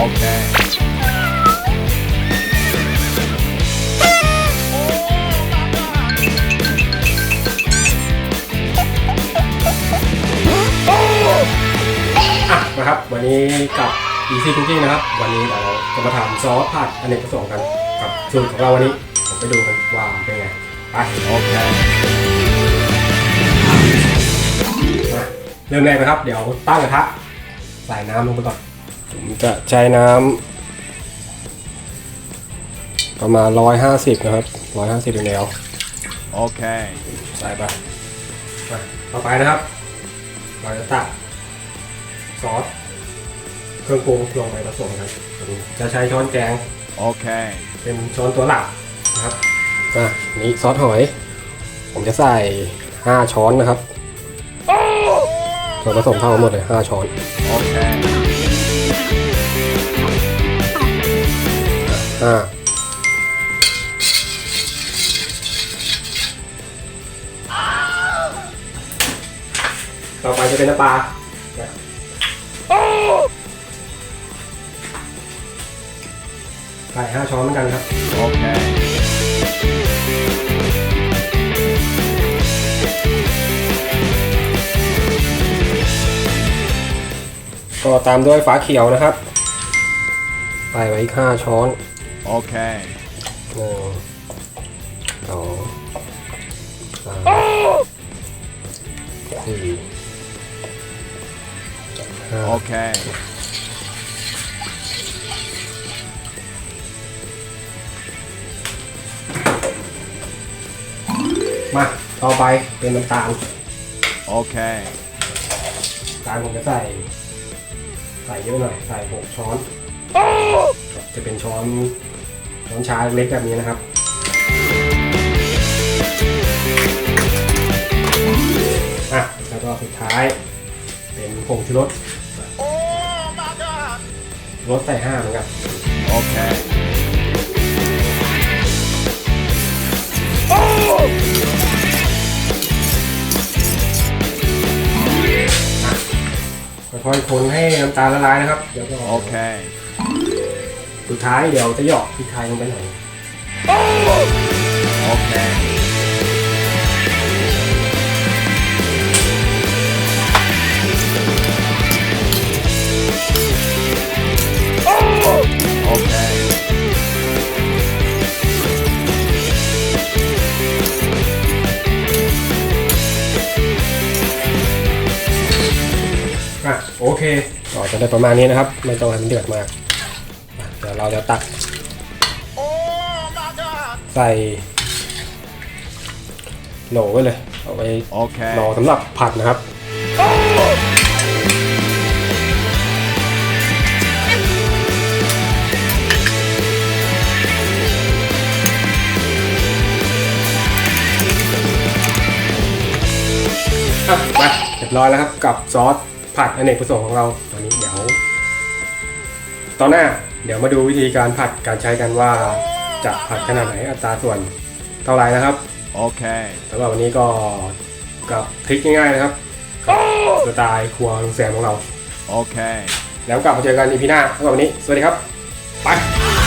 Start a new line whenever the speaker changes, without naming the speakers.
Okay.
อะนะครับ วันนี้กับ Easy Cooking นะครับ วันนี้เราจะมาทำซอสผัดอเนกประสงค์กัน กับสูตรของเราวันนี้ ผมไปดูกันว่าเป็นไง ไป
Okay.
มาเริ่มแรกนะครับ เดี๋ยวตั้งกระทะใส่น้ำลงไปก่อน ผมจะใช้น้ำประมาณ 150 นะครับ 150เป็นแนว
Okay.
ใส่ไปมาต่อไปนะครับ เราจะตักซอสเครื่องปรุงลงไปผสมกันผมจะใช้ช้อนแกง
Okay.
เป็นช้อนตัวหลักนะครับอะนี่ซอสหอย ผมจะใส่ 5 ช้อนนะครับส่วนผสมเท่ากันหมดเลย 5 ช้อน
Okay.
ห้าต่อไปจะเป็นน้ำปลาใส่ห้าช้อนเหมือนกันครับ
Okay.
ก็ตามด้วยฝาเขียวนะครับ ใส่ไว้อีกห้าช้อน
Okay.
หนึ่งสองสามสี่ห้า
Okay.
มาต่อไปเป็นน้ำตาล
Okay.
น้ำตาลผมจะใส่ ใส่เยอะหน่อย ใส่หกช้อน จะเป็นช้อนช้อนชาเล็กแบบนี้นะครับอะแล้วก็สุดท้าย เป็นผงชูรสรสใส่ห้าเหมือนกัน
Okay.
ค่อยๆคนให้น้ำตาลละลายนะครับแล้วก็
Okay.
สุดท้ายเดี๋ยวจะหยอกพริกไทยลงไปหน่อย
Okay. โอเค
อะโอเคก็จะได้ประมาณนี้นะครับ ไม่ต้องให้มันเดือดมากอะ เดี๋ยวเราจะตักใส่โหลไว้เลย เอาไว้
โอเค
รอสำหรับผัดนะครับอะมาเรียบร้อยแล้วครับกับซอสผัดอเนกประสงค์ของเราตอนนี้เดี๋ยวตอนหน้า เดี๋ยวมาดูวิธีการผัดการใช้กันว่าจะผัดขนาดไหนอัตราส่วนเท่าไหร่นะครับ
โอเค
สำหรับวันนี้ก็กับทริคง่ายๆนะครับกับสไตล์ครัวลุงแซมของเรา
โอเค
แล้วกลับมาเจอกันอีพีหน้าสำหรับวันนี้ สวัสดีครับ ไป